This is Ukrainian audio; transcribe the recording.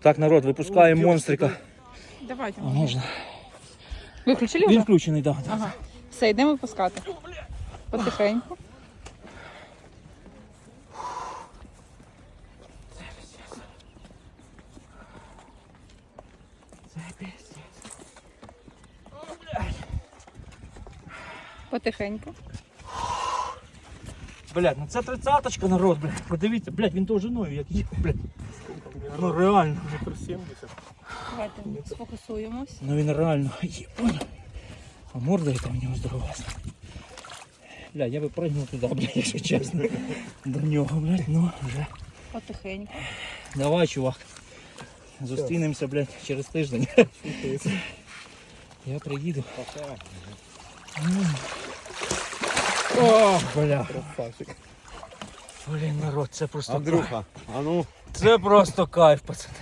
Так, народ, випускаємо монстрика. Давайте. А можна? Виключили Він вже? включений, так. Да. Ага. Все, йдемо випускати. Потихеньку. Потихеньку. Блядь, ну це тридцяточка, народ, блядь. Подивіться, блядь, він довжиною, як є, блядь. Ну реально. Метр 70. Давайте сфокусуємось. Ну він реально є. А морда яка в нього здорова. Блядь, я би пригнув туди, блядь, якщо чесно. До нього, блядь, ну вже. Потихеньку. Давай, чувак. Зустрінемося, блядь, через тиждень. Я приїду. О, бля. Красавчик. Блін, народ, це просто кайф. Андрюха, а ну. Це просто кайф, пацани.